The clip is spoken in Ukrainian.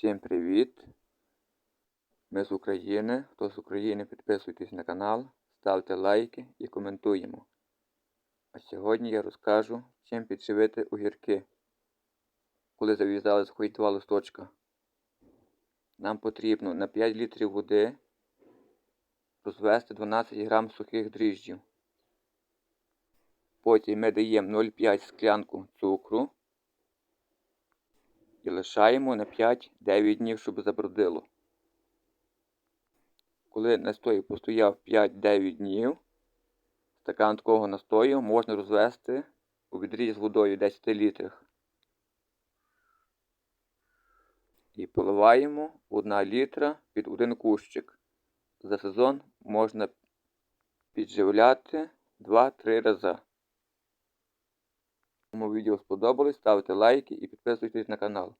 Всім привіт! Ми з України. Хто з України, підписуйтесь на канал, ставте лайки і коментуємо. А сьогодні я розкажу, чим підживити огірки. Коли зав'язали з два листочка. Нам потрібно на 5 літрів води розвести 12 грам сухих дріжджів. Потім ми даємо 0,5 склянку цукру і лишаємо на 5-9 днів, щоб забродило. Коли настой постояв 5-9 днів, стакан такого настою можна розвести у відрі з водою 10 літрах. І поливаємо 1 літра під один кущик. За сезон можна підживляти 2-3 рази. Кому відео сподобалось, ставте лайки і підписуйтесь на канал.